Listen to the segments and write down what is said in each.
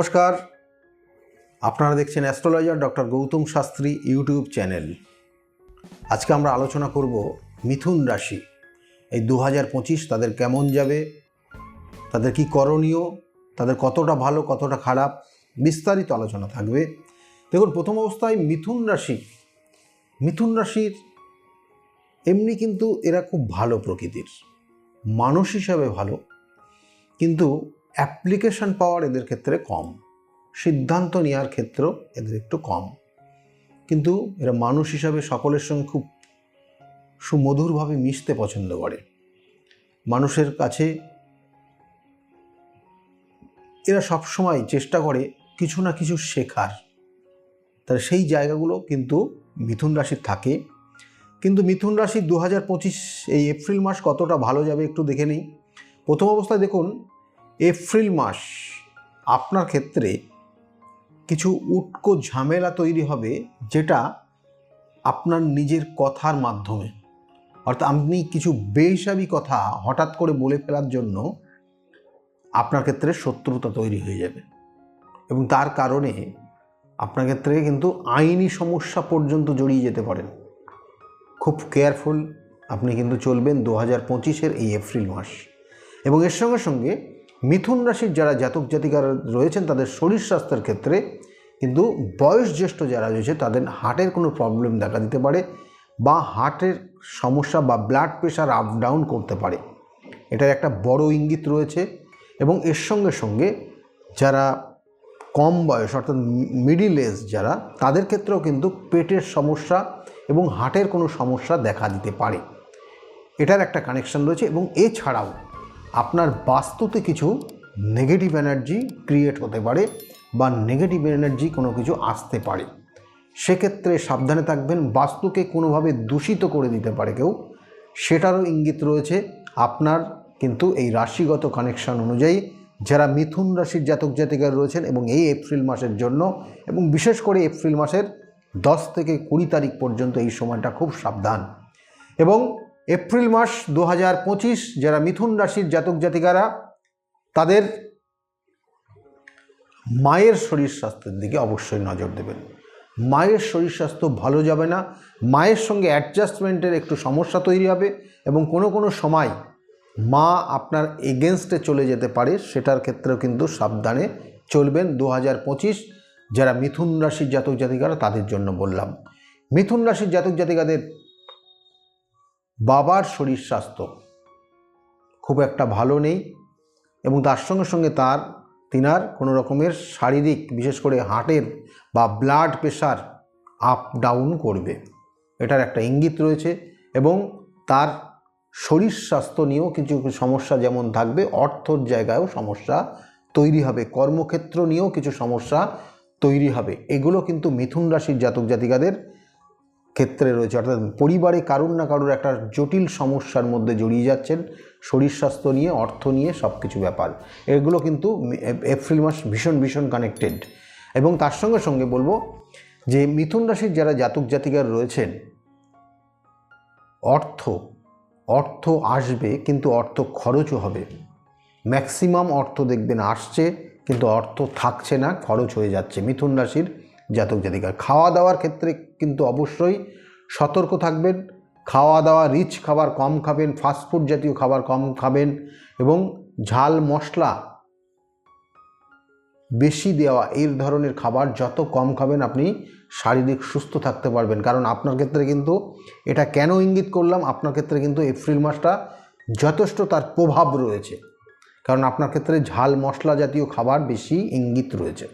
নমস্কার। আপনারা দেখছেন astrologer doctor Gautam Shastri YouTube channel. আজকে আমরা আলোচনা করব মিথুন রাশি। এই দু হাজার পঁচিশ তাদের কেমন যাবে? তাদের কি করণীয়? তাদের কতটা ভালো, কতটা খারাপ? বিস্তারিত আলোচনা থাকবে। দেখুন, প্রথম অবস্থায় মিথুন রাশি। মিথুন রাশির এমনি কিন্তু এরা খুব ভালো প্রকৃতির। মানুষ হিসাবে ভালো। কিন্তু অ্যাপ্লিকেশন পাওয়ার এদের ক্ষেত্রে কম। সিদ্ধান্ত নেওয়ার ক্ষেত্র এদের একটু কম। কিন্তু এরা মানুষ হিসাবে সকলের সঙ্গে খুব সুমধুরভাবে মিশতে পছন্দ করে। মানুষের কাছে এরা সবসময় চেষ্টা করে কিছু না কিছু শেখার। তাহলে সেই জায়গাগুলো কিন্তু মিথুন রাশির থাকে। কিন্তু মিথুন রাশি দু হাজার পঁচিশ এই এপ্রিল মাস কতটা ভালো যাবে একটু দেখে নিই। প্রথম অবস্থায় দেখুন এপ্রিল মাস, আপনার ক্ষেত্রে কিছু উটকো ঝামেলা তৈরি হবে যেটা আপনার নিজের কথার মাধ্যমে। অর্থাৎ আপনি কিছু বেহিসাবি কথা হঠাৎ করে বলে ফেলার জন্য আপনার ক্ষেত্রে শত্রুতা তৈরি হয়ে যাবে। এবং তার কারণে আপনার ক্ষেত্রে কিন্তু আইনি সমস্যা পর্যন্ত জড়িয়ে যেতে পারেন খুব কেয়ারফুল আপনি কিন্তু চলবেন দু হাজার পঁচিশের এই এপ্রিল মাস। এবং এর সঙ্গে সঙ্গে মিথুন রাশির যারা জাতক জাতিকারা রয়েছেন, তাদের শরীর স্বাস্থ্যের ক্ষেত্রে কিন্তু বয়স জ্যেষ্ঠ যারা রয়েছে, তাদের হার্টের কোনো প্রবলেম দেখা দিতে পারে বা হার্টের সমস্যা বা ব্লাড প্রেশার আপ ডাউন করতে পারে। এটার একটা বড় ইঙ্গিত রয়েছে এবং এর সঙ্গে সঙ্গে যারা কম বয়স, অর্থাৎ মিডিল এজ যারা, তাদের ক্ষেত্রেও কিন্তু পেটের সমস্যা এবং হার্টের কোনো সমস্যা দেখা দিতে পারে। এটার একটা কানেকশন রয়েছে এবং এছাড়াও আপনার বাস্তুতে কিছু নেগেটিভ এনার্জি ক্রিয়েট হতে পারে বা নেগেটিভ এনার্জি কোনো কিছু আসতে পারে। সেক্ষেত্রে সাবধানে থাকবেন, বাস্তুকে কোনোভাবে দূষিত করে দিতে পারে কেউ। সেটারও ইঙ্গিত রয়েছে আপনার কিন্তু এই রাশিগত কানেকশন অনুযায়ী যারা মিথুন রাশির জাতক জাতিকার রয়েছেন এবং এই এপ্রিল মাসের জন্য এবং বিশেষ করে এপ্রিল মাসের দশ থেকে কুড়ি তারিখ পর্যন্ত এই সময়টা খুব সাবধান। এবং এপ্রিল মাস দু হাজার পঁচিশ যারা মিথুন রাশির জাতক জাতিকারা, তাদের মায়ের শরীর স্বাস্থ্যের দিকে অবশ্যই নজর দেবেন। মায়ের শরীর স্বাস্থ্য ভালো যাবে না, মায়ের সঙ্গে অ্যাডজাস্টমেন্টের একটু সমস্যা তৈরি হবে এবং কোনো কোনো সময় মা আপনার এগেনস্টে চলে যেতে পারে, সেটার ক্ষেত্রেও কিন্তু সাবধানে চলবেন। দু হাজার পঁচিশ যারা মিথুন রাশির জাতক জাতিকারা, তাদের জন্য বললাম। মিথুন রাশির জাতক জাতিকাদের বাবার শরীর স্বাস্থ্য খুব একটা ভালো নেই এবং তার সঙ্গে সঙ্গে তার, তিনার কোনো রকমের শারীরিক, বিশেষ করে হার্টের বা ব্লাড প্রেশার আপ ডাউন করবে। এটার একটা ইঙ্গিত রয়েছে এবং তার শরীর স্বাস্থ্য নিয়েও কিছু সমস্যা যেমন থাকবে, অর্থর জায়গায়ও সমস্যা তৈরি হবে, কর্মক্ষেত্র নিয়েও কিছু সমস্যা তৈরি হবে। এগুলো কিন্তু মিথুন রাশির জাতক জাতিকাদের ক্ষেত্রে রয়েছে, অর্থাৎ পরিবারে কারুর না কারুর একটা জটিল সমস্যার মধ্যে জড়িয়ে যাচ্ছেন, শরীর স্বাস্থ্য নিয়ে, অর্থ নিয়ে সব কিছু ব্যাপার। এগুলো কিন্তু এপ্রিল মাস ভীষণ ভীষণ কানেক্টেড এবং তার সঙ্গে সঙ্গে বলব যে মিথুন রাশির যারা জাতক জাতিকার রয়েছেন, অর্থ অর্থ আসবে কিন্তু অর্থ খরচও হবে। ম্যাক্সিমাম অর্থ দেখবেন আসছে, কিন্তু অর্থ থাকছে না, খরচ হয়ে যাচ্ছে মিথুন রাশির জাতক জাতিকার। খাওয়া দাওয়ার ক্ষেত্রে কিন্তু অবশ্যই সতর্ক থাকবেন খাওয়া দাওয়া রিচ খাবার কম খাবেন ফাস্টফুড জাতীয় খাবার কম খাবেন এবং ঝাল মশলা বেশি দেওয়া এই ধরনের খাবার যত কম খাবেন আপনি শারীরিক সুস্থ থাকতে পারবেন। কারণ আপনার ক্ষেত্রে কিন্তু এটা কেন ইঙ্গিত করলাম? আপনার ক্ষেত্রে কিন্তু এপ্রিল মাসটা যথেষ্ট তার প্রভাব রয়েছে। কারণ আপনার ক্ষেত্রে ঝাল মশলা জাতীয় খাবার বেশি ইঙ্গিত রয়েছে।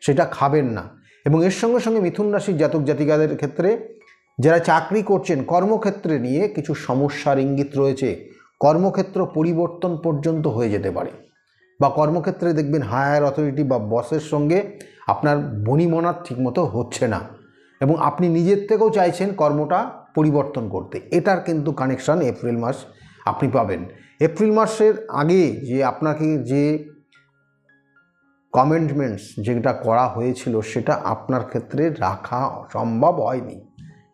সেটা খাবেন না। এবং এর সঙ্গে সঙ্গে মিথুন রাশির জাতক জাতিকাদের ক্ষেত্রে যারা চাকরি করছেন, কর্মক্ষেত্রে নিয়ে কিছু সমস্যার ইঙ্গিত রয়েছে। কর্মক্ষেত্র পরিবর্তন পর্যন্ত হয়ে যেতে পারে। বা কর্মক্ষেত্রে দেখবেন হায়ার অথরিটি বা বসের সঙ্গে আপনার বনিমনার ঠিকমতো হচ্ছে না এবং আপনি নিজের থেকেও চাইছেন কর্মটা পরিবর্তন করতে। এটার কিন্তু কানেকশান এপ্রিল মাস আপনি পাবেন। এপ্রিল মাসের আগে যে আপনাকে যে কমেন্টমেন্টস যেটা করা হয়েছিল সেটা আপনার ক্ষেত্রে রাখা সম্ভব হয়নি।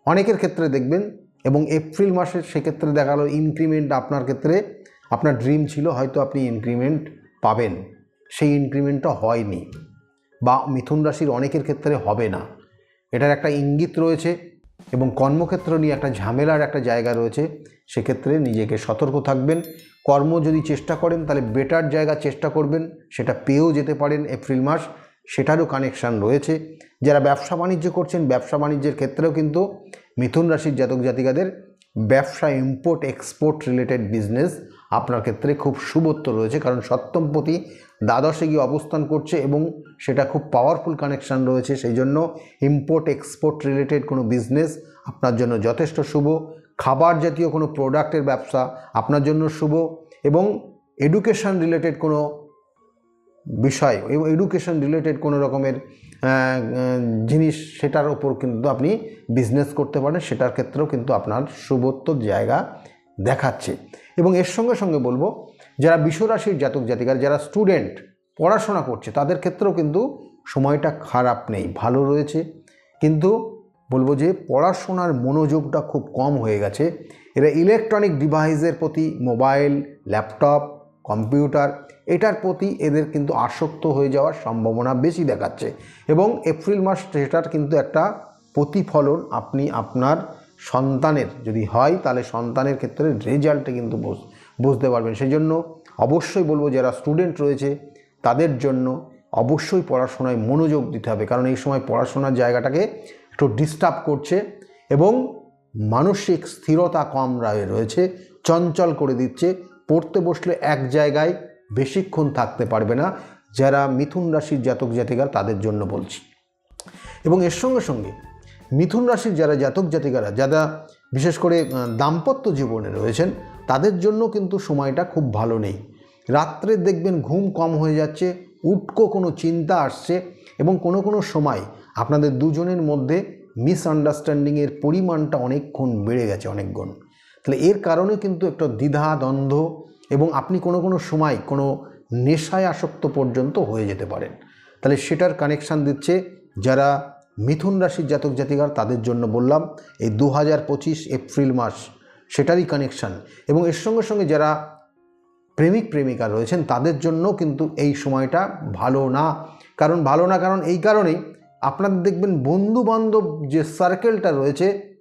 অনেকের ক্ষেত্রে দেখবেন এবং এপ্রিল মাসের সেক্ষেত্রে দেখা গেলো ইনক্রিমেন্ট আপনার ক্ষেত্রে আপনার ড্রিম ছিল হয়তো আপনি ইনক্রিমেন্ট পাবেন। সেই ইনক্রিমেন্টটা হয়নি বা মিথুন রাশির অনেকের ক্ষেত্রে হবে না। এটার একটা ইঙ্গিত রয়েছে এবং কর্মক্ষেত্র নিয়ে একটা ঝামেলার একটা জায়গা রয়েছে। সেক্ষেত্রে নিজেকে সতর্ক থাকবেন। কর্ম যদি চেষ্টা করেন, তাহলে বেটার জায়গা চেষ্টা করবেন। সেটা পেয়েও যেতে পারেন এপ্রিল মাস। সেটারও কানেকশান রয়েছে। যারা ব্যবসা বাণিজ্য করছেন, ব্যবসা বাণিজ্যের ক্ষেত্রেও কিন্তু মিথুন রাশির জাতক জাতিকাদের ব্যবসা ইম্পোর্ট এক্সপোর্ট রিলেটেড বিজনেস আপনার ক্ষেত্রে খুব শুভত্ব রয়েছে। কারণ সপ্তমপতি দ্বাদশে গিয়ে অবস্থান করছে এবং সেটা খুব পাওয়ারফুল কানেকশান রয়েছে। সেই জন্য ইম্পোর্ট এক্সপোর্ট রিলেটেড কোনো বিজনেস আপনার জন্য যথেষ্ট শুভ। খাবার জাতীয় কোনো প্রোডাক্টের ব্যবসা আপনার জন্য শুভ এবং এডুকেশন রিলেটেড কোনো বিষয় এবং এডুকেশন রিলেটেড কোনো রকমের জিনিস সেটার ওপর কিন্তু আপনি বিজনেস করতে পারেন, সেটার ক্ষেত্রেও কিন্তু আপনার শুভত্বর জায়গা দেখাচ্ছে। এবং এর সঙ্গে সঙ্গে বলব, যারা বিশ্বরাশির জাতক জাতিকার, যারা স্টুডেন্ট পড়াশোনা করছে, তাদের ক্ষেত্রেও কিন্তু সময়টা খারাপ নেই, ভালো রয়েছে। কিন্তু বলব যে পড়াশোনার মনোযোগটা খুব কম হয়ে গেছে। এরা ইলেকট্রনিক ডিভাইসের প্রতি মোবাইল ল্যাপটপ কম্পিউটার এটার প্রতি এদের কিন্তু আসক্ত হয়ে যাওয়ার সম্ভাবনা বেশি দেখাচ্ছে। এবং এপ্রিল মাস সেটার কিন্তু একটা প্রতিফলন আপনি আপনার সন্তানের যদি হয়, তাহলে সন্তানের ক্ষেত্রে রেজাল্টে কিন্তু বুঝ- বুঝতে পারবেন। সেই জন্য অবশ্যই বলব যারা স্টুডেন্ট রয়েছে, তাদের জন্য অবশ্যই পড়াশোনায় মনোযোগ দিতে হবে। কারণ এই সময় পড়াশোনার জায়গাটাকে একটু ডিস্টার্ব করছে এবং মানসিক স্থিরতা কম রায় রয়েছে, চঞ্চল করে দিচ্ছে, পড়তে বসলে এক জায়গায় বেশিক্ষণ থাকতে পারবে না, যারা মিথুন রাশির জাতক জাতিকার তাদের জন্য বলছি। এবং এর সঙ্গে সঙ্গে মিথুন রাশির যারা জাতক জাতিকারা, যারা বিশেষ করে দাম্পত্য জীবনে রয়েছেন, তাদের জন্য কিন্তু সময়টা খুব ভালো নেই। রাত্রে দেখবেন ঘুম কম হয়ে যাচ্ছে, উটকো কোনো চিন্তা আসছে এবং কোনো কোনো সময় আপনাদের দুজনের মধ্যে মিসআন্ডারস্ট্যান্ডিংয়ের পরিমাণটা অনেকক্ষণ বেড়ে গেছে, অনেকগুণ। তাহলে এর কারণে কিন্তু একটা দ্বিধা, দ্বন্দ্ব এবং আপনি কোনো কোনো সময় কোনো নেশায় আসক্ত পর্যন্ত হয়ে যেতে পারেন। তাহলে সেটার কানেকশান দিচ্ছে যারা মিথুন রাশির জাতক জাতিকার, তাদের জন্য বললাম, এই দু হাজার পঁচিশ এপ্রিল মাস, সেটারই কানেকশান এবং এর সঙ্গে সঙ্গে যারা প্রেমিক, প্রেমিকা রয়েছেন, তাদের জন্য কিন্তু এই সময়টা ভালো না। কারণ ভালো না কারণ এই কারণেই আপনাদের দেখবেন বন্ধু বান্ধব যে সার্কেলটা রয়েছে,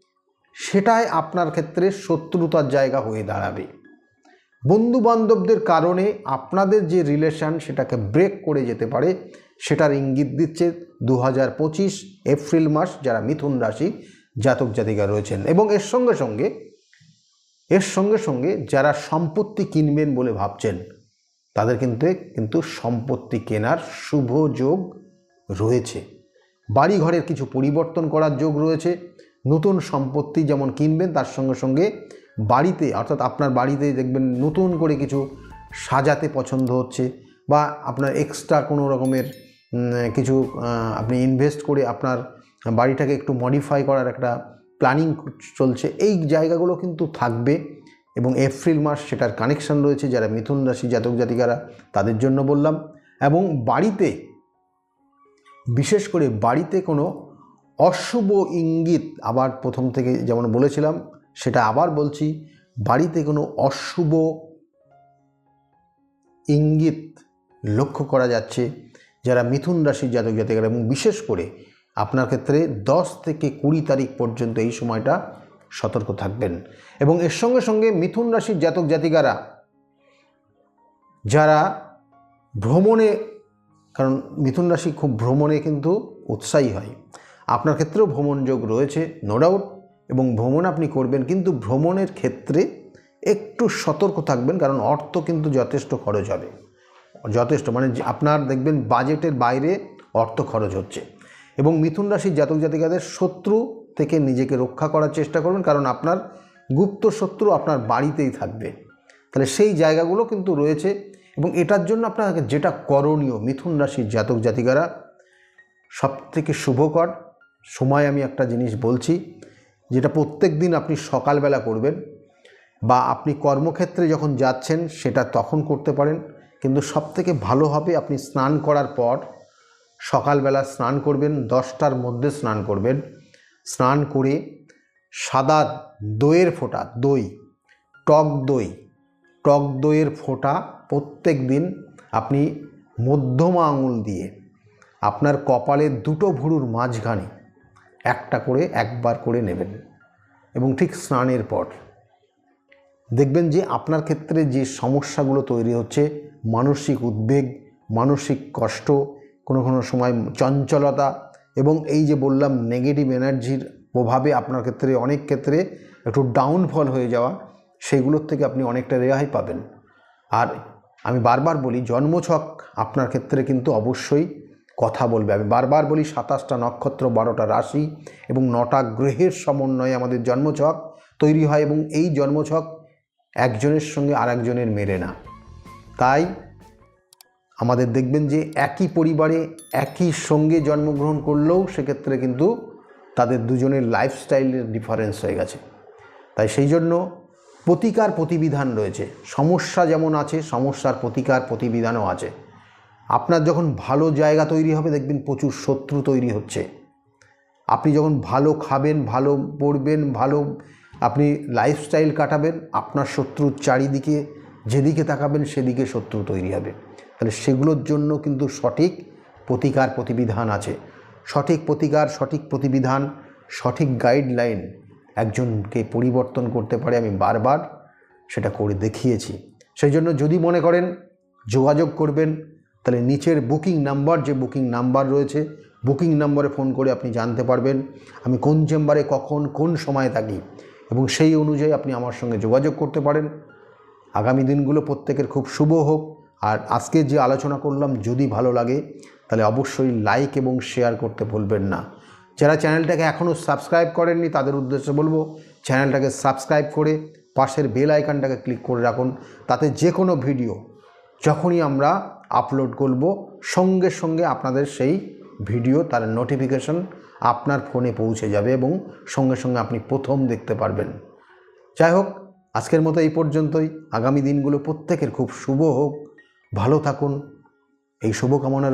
সেটাই আপনার ক্ষেত্রে শত্রুতার জায়গা হয়ে দাঁড়াবে। বন্ধু বান্ধবদের কারণে আপনাদের যে রিলেশন সেটাকে ব্রেক করে যেতে পারে। সেটার ইঙ্গিত দিচ্ছে দু হাজার পঁচিশ এপ্রিল মাস, যারা মিথুন রাশি জাতক জাতিকা রয়েছেন। এবং এর সঙ্গে সঙ্গে, এর সঙ্গে সঙ্গে যারা সম্পত্তি কিনবেন বলে ভাবছেন, তাদের কিন্তু কিন্তু সম্পত্তি কেনার শুভ যোগ রয়েছে। বাড়ি ঘরের কিছু পরিবর্তন করার যোগ রয়েছে। নতুন সম্পত্তি যেমন কিনবেন, তার সঙ্গে সঙ্গে বাড়িতে, অর্থাৎ আপনার বাড়িতে দেখবেন নতুন করে কিছু সাজাতে পছন্দ হচ্ছে বা আপনার এক্সট্রা কোনো রকমের কিছু আপনি ইনভেস্ট করে আপনার বাড়িটাকে একটু মডিফাই করার একটা প্ল্যানিং চলছে। এই জায়গাগুলো কিন্তু থাকবে এবং এপ্রিল মাস সেটার কানেকশন রয়েছে। যারা মিথুন রাশি জাতক জাতিকারা, তাদের জন্য বললাম। এবং বাড়িতে বিশেষ করে বাড়িতে কোনো অশুভ ইঙ্গিত আবার প্রথম থেকে যেমন বলেছিলাম, সেটা আবার বলছি, বাড়িতে কোনো অশুভ ইঙ্গিত লক্ষ্য করা যাচ্ছে যারা মিথুন রাশির জাতক জাতিকারা এবং বিশেষ করে আপনার ক্ষেত্রে দশ থেকে কুড়ি তারিখ পর্যন্ত এই সময়টা সতর্ক থাকবেন। এবং এর সঙ্গে সঙ্গে মিথুন রাশির জাতক জাতিকারা, যারা ভ্রমণে কারণ মিথুন রাশি খুব ভ্রমণে কিন্তু উৎসাহী হয়। আপনার ক্ষেত্রেও ভ্রমণ যোগ রয়েছে নো ডাউট এবং ভ্রমণ আপনি করবেন, কিন্তু ভ্রমণের ক্ষেত্রে একটু সতর্ক থাকবেন, কারণ অর্থ কিন্তু যথেষ্ট খরচ হবে। যথেষ্ট মানে আপনার দেখবেন বাজেটের বাইরে অর্থ খরচ হচ্ছে। এবং মিথুন রাশির জাতক জাতিকাদের শত্রু থেকে নিজেকে রক্ষা করার চেষ্টা করবেন, কারণ আপনার গুপ্ত শত্রু আপনার বাড়িতেই থাকবে। তাহলে সেই জায়গাগুলো কিন্তু রয়েছে এবং এটার জন্য আপনাকে যেটা করণীয় মিথুন রাশির জাতক জাতিকারা সব থেকে শুভকর, সময় আমি একটা জিনিস বলছি, যেটা প্রত্যেক দিন আপনি সকালবেলা করবেন বা আপনি কর্মক্ষেত্রে যখন যাচ্ছেন সেটা তখন করতে পারেন, কিন্তু সব থেকে ভালো হবে আপনি স্নান করার পর সকালবেলা স্নান করবেন, দশটার মধ্যে স্নান করবেন। স্নান করে সাদা দইয়ের ফোঁটা, দই, টক দই টক দইয়ের ফোঁটা প্রত্যেক দিন আপনি মধ্যমা আঙুল দিয়ে আপনার কপালের দুটো ভুরুর মাঝখানে একটা করে একবার করে নেবেন এবং ঠিক স্নানের পর। দেখবেন যে আপনার ক্ষেত্রে যে সমস্যাগুলো তৈরি হচ্ছে, মানসিক উদ্বেগ, মানসিক কষ্ট, কোনো কোনো সময় চঞ্চলতা এবং এই যে বললাম নেগেটিভ এনার্জির প্রভাবে আপনার ক্ষেত্রে, অনেক ক্ষেত্রে একটু ডাউনফল হয়ে যাওয়া সেগুলোর থেকে আপনি অনেকটা রেহাই পাবেন। আর আমি বারবার বলি, জন্মছক আপনার ক্ষেত্রে কিন্তু অবশ্যই কথা বলবে। আমি বারবার বলি, সাতাশটা নক্ষত্র, বারোটা রাশি এবং নটা গ্রহের সমন্বয়ে আমাদের জন্মছক তৈরি হয় এবং এই জন্মছক একজনের সঙ্গে আরেকজনের মেলে না। তাই আমাদের দেখবেন যে একই পরিবারে একই সঙ্গে জন্মগ্রহণ করলেও সেক্ষেত্রে কিন্তু তাদের দুজনের লাইফস্টাইলের ডিফারেন্স হয়ে গেছে। তাই সেই জন্য প্রতিকার প্রতিবিধান রয়েছে। সমস্যা যেমন আছে, সমস্যার প্রতিকার প্রতিবিধানও আছে। আপনার যখন ভালো জায়গা তৈরি হবে, দেখবেন প্রচুর শত্রু তৈরি হচ্ছে। আপনি যখন ভালো খাবেন, ভালো পড়বেন, ভালো আপনি লাইফস্টাইল কাটাবেন, আপনার শত্রুর চারিদিকে যেদিকে তাকাবেন, সেদিকে শত্রু তৈরি হবে। তাহলে সেগুলোর জন্য কিন্তু সঠিক প্রতিকার প্রতিবিধান আছে। সঠিক প্রতিকার, সঠিক প্রতিবিধান, সঠিক গাইডলাইন একজনকে পরিবর্তন করতে পারে, আমি বারবার সেটা করে দেখিয়েছি। সেই জন্য যদি মনে করেন যোগাযোগ করবেন, তাহলে নিচের বুকিং নাম্বার, যে বুকিং নাম্বার রয়েছে, বুকিং নাম্বারে ফোন করে আপনি জানতে পারবেন, আমি কোন চেম্বারে কখন, কোন সময় থাকি এবং সেই অনুযায়ী আপনি আমার সঙ্গে যোগাযোগ করতে পারেন। আগামী দিনগুলো প্রত্যেকের খুব শুভ হোক। আর আজকে যে আলোচনা করলাম যদি ভালো লাগে, তাহলে অবশ্যই লাইক এবং শেয়ার করতে ভুলবেন না। যারা চ্যানেলটাকে এখনও সাবস্ক্রাইব করেননি, তাদের উদ্দেশ্যে বলব চ্যানেলটাকে সাবস্ক্রাইব করে পাশের বেল আইকনটাকে ক্লিক করে রাখুন। তাতে যে কোনো ভিডিও যখনই আমরা আপলোড করব, সঙ্গে সঙ্গে আপনাদের সেই ভিডিও, তার নোটিফিকেশন আপনার ফোনে পৌঁছে যাবে এবং সঙ্গে সঙ্গে আপনি প্রথম দেখতে পারবেন। যাই হোক, আজকের মতো এই পর্যন্তই। আগামী দিনগুলো প্রত্যেকের খুব শুভ হোক। ভালো থাকুন। এই শুভকামনা